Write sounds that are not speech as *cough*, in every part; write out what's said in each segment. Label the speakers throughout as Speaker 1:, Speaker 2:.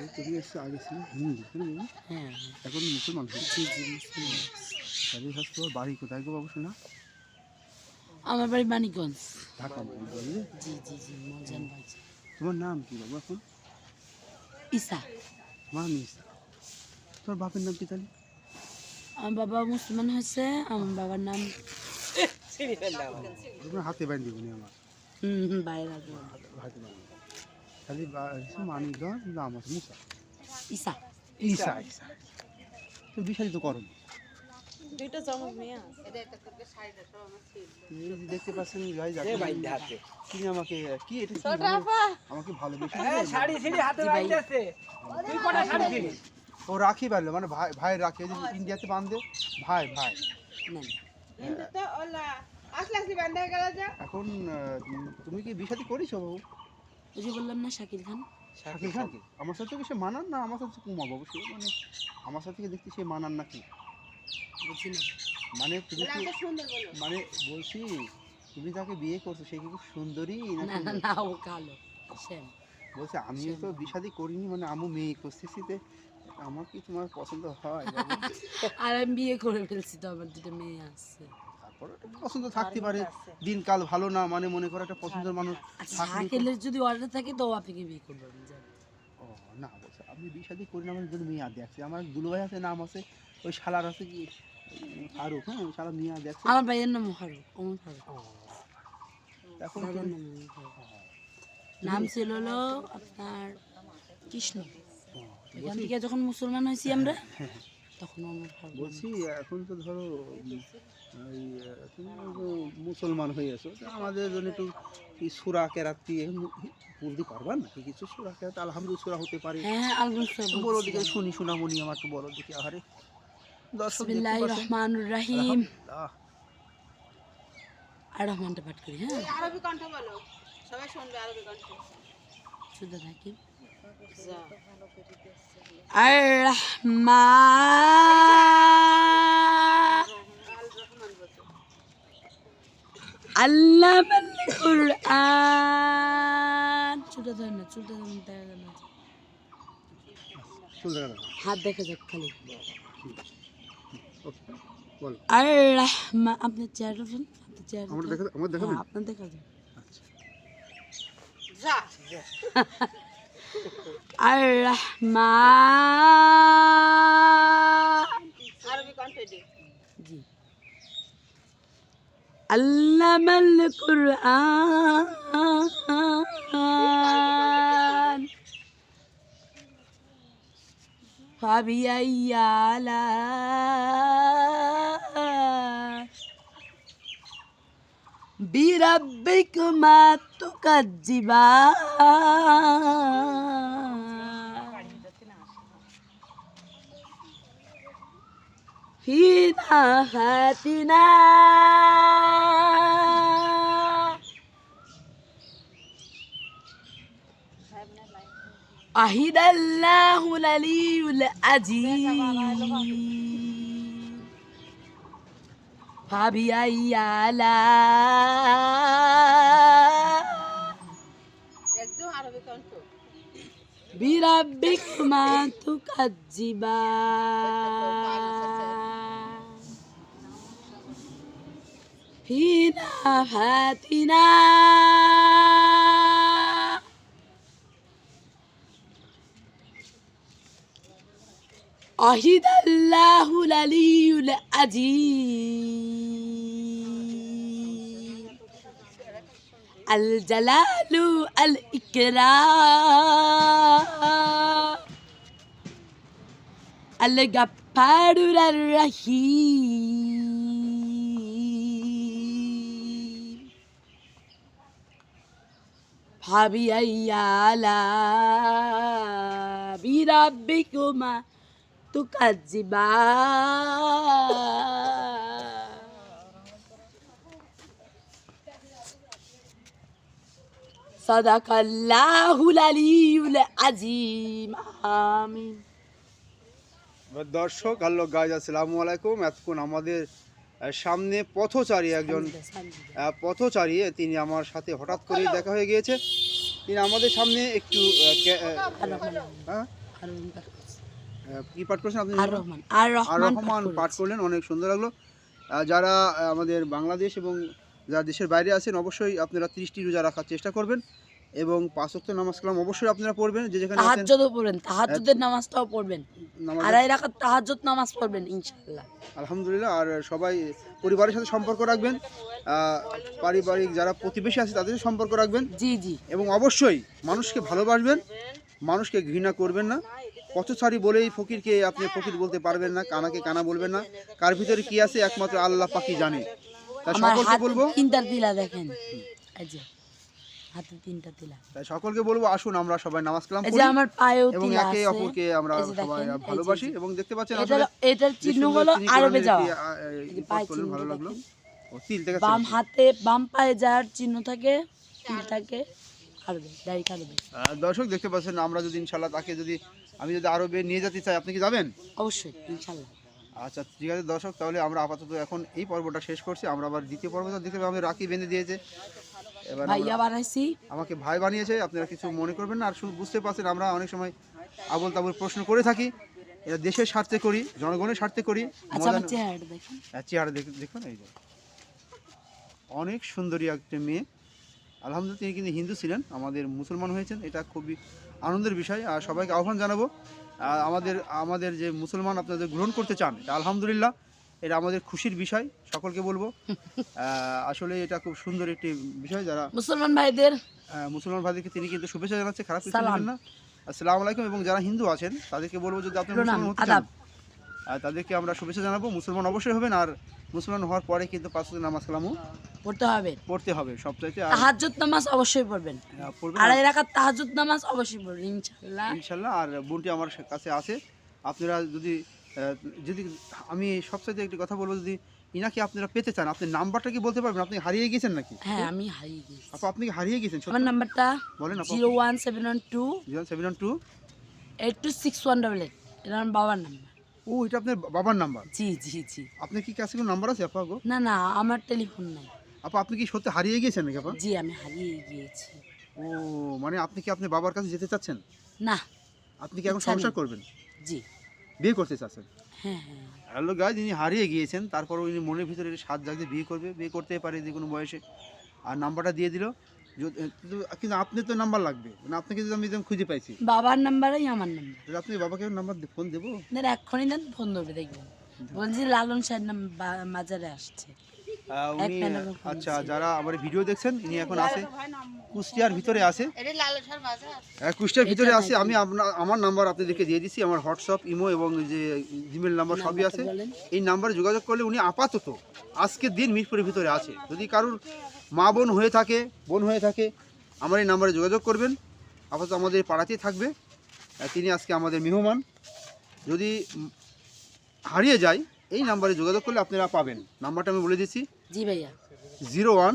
Speaker 1: আগে ছিল হিন্দু?
Speaker 2: হ্যাঁ।
Speaker 1: এখন মুসলমান
Speaker 2: জি জি মুসলিম।
Speaker 1: তাহলে হচ্ছে তোমার বাড়ি কোথায় গো বাবু শোনা
Speaker 2: আমার বাড়ি মানিকগঞ্জ
Speaker 1: ঢাকা বুঝলে
Speaker 2: জি জি জি মজান বাজার
Speaker 1: তোমার নাম কি বাবু এখন?
Speaker 2: ইসা
Speaker 1: তোমার বাপের নাম কি তাহলে?
Speaker 2: আমার বাবা মুসলমান হয়েছে আমার বাবার নাম
Speaker 1: হাতে বাইন দিবনি আমার।
Speaker 2: হুম হুম বাইরে
Speaker 1: হাতে বাইন তাহলে মানিকগঞ্জ নাম আছে মুসা
Speaker 2: ইসা
Speaker 1: ঈসা ঈসা তুমি বিশালিত করো।
Speaker 3: দুইটা চমক মেয়ে
Speaker 1: দেখতে পাচ্ছেন গাই যাচ্ছে তিনি আমাকে কি এটা কি
Speaker 3: ছোট
Speaker 1: মানে
Speaker 3: আপা।
Speaker 1: আমাকে ভালোবেসে
Speaker 4: শাড়ি ছিড়ি হাতে বাইতেছে তুই কটা শাড়ি ছিড়ি
Speaker 1: ও রাখি বাড়লো মানে ভাই ভাই রাখি যে ইন্ডিয়াতে বাঁধে। ভাই ভাই।
Speaker 2: নেন।
Speaker 3: কিন্তু তো ওলা। আসলে আসলে বান্ধা গেল যা।
Speaker 1: এখন তুমি কি বিষাদি করেছ বাবু?
Speaker 2: ওই যে বললাম না শাকির খান?
Speaker 1: শাকিল খানকে আমার সাথে সে মানান না? আমার সাথে কুমা বাবু সে মানে আমার সাথে দেখতে সে মানান নাকি?
Speaker 2: বুঝি না।
Speaker 1: মানে তুমি কি
Speaker 3: এত সুন্দর বলো।
Speaker 1: মানে বলছি তুমি তাকে বিয়ে করছ সে কি খুব সুন্দরী
Speaker 2: না না না ও কালো। সেম
Speaker 1: বলছে আমি তো বিষাদি করিনি মানে আমু মেয়ে করতেছিতে আমার কি তোমার পছন্দ হয়? *laughs*
Speaker 2: আর আমি বিয়ে করে ফেলছি তো আমার দুটো মেয়ে আছে।
Speaker 1: একটা পছন্দ থাকতে পারে। দিনকাল ভালো না মানে মনে করো একটা পছন্দের মানুষ
Speaker 2: আচ্ছা শাকিলের যদি অর্ডার থাকে তো ও আপনাকে বিয়ে করব আমি জানি
Speaker 1: ও না বলছে আমি বিয়ে শাদি করি না আমার দুটো মেয়ে আর দেখছি আমার দুলুভাই আছে নাম আছে ওই শালার আছে কি? ফারুক হ্যাঁ ওই শালা মেয়ে আর দেখছে
Speaker 2: আমার ভাইয়ের নাম ফারুক ওমর ফারুক।
Speaker 1: এখন
Speaker 2: নাম ছিল হলো আপনার কৃষ্ণ। এখান থেকে যখন মুসলমান হয়েছি আমরা তখন ফারুক
Speaker 1: বলছি এখন তো ধরো তুমি তো মুসলমান হয়ে আছো আমাদের জন্য একটু কি সুরা কেরাতি বলতে পারবা না কি কিছু সুরা কেরাত? আলহামদুলিল্লাহ সুরা হতে পারে।
Speaker 2: হ্যাঁ
Speaker 1: বড় দিকে শুনি শোনামনি আমার একটু বড় দিকে আহারে।
Speaker 2: বিসমিল্লাহির। রহমানুর রহিম। আর রহমানটা পাঠ করি হ্যাঁ?
Speaker 3: আরবি কণ্ঠ বলো সবাই শুনবে আরবি কণ্ঠ।
Speaker 2: শুদ্ধ থাকি
Speaker 3: যা
Speaker 2: আর রহমান আল্লামাল কুরআন। চুলটা ধরেন না চুলটা ধরেন দেখা যায় না হাত দেখা যাক খালি। আর রহমান আপনার চেয়ার আপনার চেয়ার
Speaker 1: আমার দেখা আমার দেখাবেন
Speaker 2: আপনার দেখা যায়
Speaker 1: আচ্ছা।
Speaker 3: যা। *laughs*
Speaker 2: আর রহমান
Speaker 3: আরবি কণ্ঠ দি
Speaker 2: জি আল্লামাল কুরআন فبأي آلاء بربكما تكذبان في مفاتنا أهد الله العلي العظيم فبأي آلاء؟ بربكما تكذبان. في نفاتنا أهد الله العلي العظيم الجلال الإكرام الغفار الرحيم فبأي آلاء بربكما تكذبان صدق الله العلي العظيم آمين
Speaker 1: এবার দর্শক হ্যালো গাইজ আসসালামু আলাইকুম এতক্ষণ আমাদের আহ, সামনে পথচারী একজন পথচারী তিনি আমার সাথে হঠাৎ করেই দেখা হয়ে গিয়েছে। তিনি আমাদের সামনে একটু কে- হ্যাঁ?
Speaker 2: পাঠ
Speaker 1: কি পাঠ করছেন আপনি?
Speaker 2: আর রহমান। পাঠ
Speaker 1: করলেন অনেক সুন্দর লাগল। যারা আমাদের বাংলাদেশ এবং যারা দেশের বাইরে আছেন অবশ্যই আপনারা তিরিশটি রোজা রাখার চেষ্টা করবেন। এবং পাঁচ ওয়াক্ত নামাজ কালাম অবশ্যই আপনারা পড়বেন যে যেখানে আছেন।
Speaker 2: তাহাজ্জুদও পড়বেন তাহাজ্জুদের নামাজটাও পড়বেন। আড়াই রাখাত তাহাজ্জুদ নামাজ পড়বেন ইনশাআল্লাহ।
Speaker 1: আলহামদুলিল্লাহ আর সবাই পরিবারের সাথে সম্পর্ক রাখবেন। পারিবারিক যারা প্রতিবেশী আছে তাদের সাথে সম্পর্ক রাখবেন।
Speaker 2: জি জি।
Speaker 1: এবং অবশ্যই মানুষকে ভালোবাসবেন মানুষকে ঘৃণা করবেন না। পথচারী বলেই ফকিরকে আপনি ফকির বলতে পারবেন না কানাকে কানা বলবেন না। কার ভিতরে কি আছে একমাত্র আল্লাহ পাকি জানে।
Speaker 2: আমার
Speaker 1: সকলকে বলব
Speaker 2: দেখেন। হাতে তিনটা তিলা।
Speaker 1: তাই সকলকে বলব আসুন আমরা সবাই নামাজ কালাম করি
Speaker 2: আমার পায়েও
Speaker 1: এবং একে অপরকে আমরা সবাই ভালোবাসি এবং দেখতে পাচ্ছেন আসলে
Speaker 2: এটার চিহ্ন হলো আরবে যাওয়া।
Speaker 1: ভালো লাগল। ও তিল থেকে
Speaker 2: বাম হাতে বাম পায়ে যার চিহ্ন থাকে তিল থাকে
Speaker 1: দর্শক দেখতে পাচ্ছেন আমরা যদি ইনশাল্লাহ তাকে যদি আমি যদি আরবে নিয়ে যেতে চাই আপনি কি যাবেন?
Speaker 2: অবশ্যই ইনশাআল্লাহ।
Speaker 1: আচ্ছা ঠিক আছে দর্শক তাহলে আমরা আপাতত এখন এই পর্বটা শেষ করছি। আমরা আবার দ্বিতীয় পর্বটা দেখতে পাবো। আমাদের রাখি বেঁধে দিয়েছে। এবার
Speaker 2: ভাইয়া বানাইছি।
Speaker 1: আমাকে ভাই বানিয়েছে আপনারা কিছু মনে করবেন না। আর শুধু বুঝতে পারছেন আমরা অনেক সময় আবল তাবল প্রশ্ন করে থাকি। এটা দেশের স্বার্থে করি জনগণের স্বার্থে করি।
Speaker 2: আচ্ছা দেখেন।
Speaker 1: হ্যাঁ, দেখুন এই যে। অনেক সুন্দরী একটা মেয়ে। আলহামদুলিল্লাহ তিনি কিন্তু হিন্দু ছিলেন আমাদের মুসলমান হয়েছেন। এটা খুবই আনন্দের বিষয়। আর সবাইকে আহ্বান জানাব আমাদের আমাদের যে মুসলমান আপনাদের গ্রহণ করতে চান এটা আলহামদুলিল্লাহ। এটা আমাদের খুশির বিষয় সকলকে বলব। *laughs* আসলে এটা খুব সুন্দর একটি বিষয় যারা
Speaker 2: মুসলমান ভাইদের
Speaker 1: মুসলমান ভাইদেরকে তিনি কিন্তু শুভেচ্ছা জানাচ্ছে খারাপ কিছু না। আসসালামু আলাইকুম এবং যারা হিন্দু আছেন তাদেরকে বলব যদি আপনি মুসলমান হতে চান। তাদেরকে আমরা শুভেচ্ছা জানাব মুসলমান অবশ্যই হবেন আর মুসলমান হওয়ার পরে কিন্তু পাঁচ নামাজ কালামও
Speaker 2: পড়তে হবে।
Speaker 1: পড়তে হবে সবচাইতে আর
Speaker 2: তাহাজ্জুদ নামাজ অবশ্যই পড়বেন।
Speaker 1: আহ, পড়বেন।
Speaker 2: আড়াই রাখাত তাহাজ্জুদ নামাজ অবশ্যই পড়বেন ইনশাআল্লাহ।
Speaker 1: ইনশাল্লাহ আর বোনটি আমার কাছে আছে। আপনারা যদি যদি আমি সবচাইতে একটি কথা বলব যদি ইনাকে আপনারা পেতে চান আপনি নাম্বারটা কি বলতে পারবেন? আপনি হারিয়ে গেছেন নাকি?
Speaker 2: হ্যাঁ আমি হারিয়ে গেছি।
Speaker 1: আপা আপনি কি হারিয়ে গেছেন?
Speaker 2: আমার নাম্বারটা
Speaker 1: বলেন আপা।
Speaker 2: Zero one seven one two
Speaker 1: zero seven two
Speaker 2: eight two six one double eight. এটা আমার বাবার নাম্বার।
Speaker 1: ও এটা আপনার বাবার নাম্বার?
Speaker 2: জি জি জি।
Speaker 1: আপনার কি কাছে কোনো নাম্বার আছে আপা গো
Speaker 2: না না আমার টেলিফোন নাই।
Speaker 1: আপা আপনি কি সত্যি হারিয়ে গিয়েছেন নাকি আপা?
Speaker 2: জি আমি হারিয়ে গিয়েছি।
Speaker 1: ও মানে আপনি কি আপনার বাবার কাছে যেতে চাচ্ছেন?
Speaker 2: না।
Speaker 1: আপনি কি এখন সংসার করবেন?
Speaker 2: জি।
Speaker 1: বিয়ে করতে চাচ্ছেন।
Speaker 2: হ্যাঁ হ্যাঁ।
Speaker 1: হ্যালো গাছ যিনি হারিয়ে গিয়েছেন তারপর উনি মনের ভিতরে সাত জাগতে বিয়ে করবে বিয়ে করতে পারে যে কোনো বয়সে। আর নাম্বারটা দিয়ে দিল কিন্তু আপনি তো নাম্বার লাগবে। মানে আপনাকে যদি আমি একদম খুঁজে পাইছি।
Speaker 2: বাবার নাম্বারই আমার নাম্বার।
Speaker 1: আপনি বাবাকে নাম্বার ফোন দেবো?
Speaker 2: না এক্ষুনি দেন ফোন ধরবে দেখবেন। বলছি লালন সাহেব মাজারে আসছে।
Speaker 1: উনি আচ্ছা যারা আমার ভিডিও দেখছেন ইনি এখন আছে। কুষ্টিয়ার ভিতরে আছে। কুষ্টিয়ার ভিতরে আছে। আমি আপনার আমার নাম্বার আপনাদেরকে দিয়ে দিচ্ছি আমার হোয়াটসঅ্যাপ ইমো এবং যে জিমেল নাম্বার সবই আছে। এই নাম্বারে যোগাযোগ করলে উনি আপাতত আজকের দিন মিরপুরের ভিতরে আছে। যদি কারোর মা বোন হয়ে থাকে বোন হয়ে থাকে আমার এই নাম্বারে যোগাযোগ করবেন। আপাতত আমাদের পাড়াতেই থাকবে। তিনি আজকে আমাদের মেহমান। যদি হারিয়ে যায় এই নাম্বারে যোগাযোগ করলে আপনারা পাবেন। নাম্বারটা আমি বলে দিচ্ছি
Speaker 2: জি ভাইয়া।
Speaker 1: Zero one?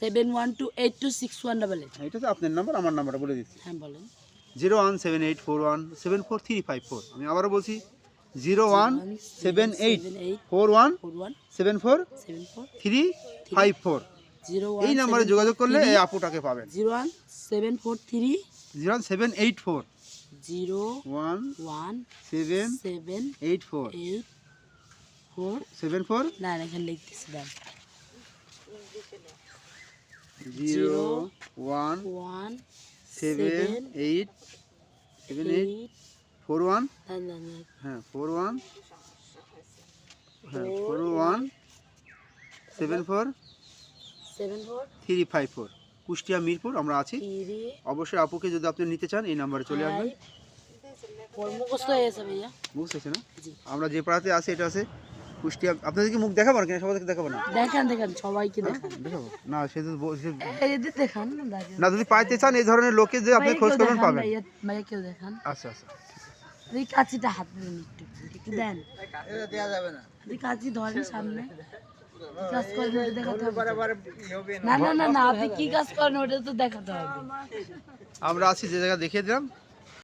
Speaker 2: Seven one two eight two six one double eight.
Speaker 1: এটা তো আপনার নাম্বার আমার নাম্বারটা বলে দিচ্ছি।
Speaker 2: হ্যাঁ বলেন।
Speaker 1: Zero one seven eight four one seven four three five four. আমি আবারও বলছি zero one seven eight
Speaker 2: eight
Speaker 1: four one
Speaker 2: four one
Speaker 1: seven four
Speaker 2: seven four
Speaker 1: three five four.
Speaker 2: Zero
Speaker 1: এই নাম্বারে যোগাযোগ করলে এই আপুটাকে পাবেন।
Speaker 2: Zero one seven four three
Speaker 1: zero one seven eight
Speaker 2: four.
Speaker 1: Zero
Speaker 2: one
Speaker 1: one
Speaker 2: seven
Speaker 1: seven eight
Speaker 2: four. Eight
Speaker 1: four seven four
Speaker 2: না এখানে লিখতেছি
Speaker 1: then zero one one
Speaker 2: seven
Speaker 1: eight seven
Speaker 2: eight four one
Speaker 1: হ্যাঁ four one হ্যাঁ four one seven four
Speaker 2: seven four
Speaker 1: three five four Kushtia Mirpur আমরা আছি। অবশ্যই আপুকে যদি আপনি নিতে চান এই নাম্বারে চলে আসবেন।
Speaker 2: ফোর মুখস্থ হয়ে গেছে ভাইয়া।
Speaker 1: বুঝতেছে না? আমরা যে পাড়াতে আছি এটা আছে কুষ্টিয়া আপনাদেরকে মুখ দেখাবো না? সবাইকে দেখাবো না?
Speaker 2: দেখান দেখান সবাইকে দেখান।
Speaker 1: দেখাবো। না সে
Speaker 2: এদের দেখান
Speaker 1: না যদি পাইতে চান এই ধরনের লোকে যে আপনি খোঁজ করবেন পাবেন।
Speaker 2: ভাইয়া কেউ দেখান।
Speaker 1: আচ্ছা আচ্ছা।
Speaker 2: এই কাঁচিটা হাতে দেন একটু একটু দেন। এই কাঁচি ধরেন সামনে। কাজ করেন ওটা দেখাতে হবে? না। না না না আপনি কি কাজ করেন ওটা তো দেখাতে হবে।
Speaker 1: আমরা আছি যে জায়গা দেখিয়ে দিলাম।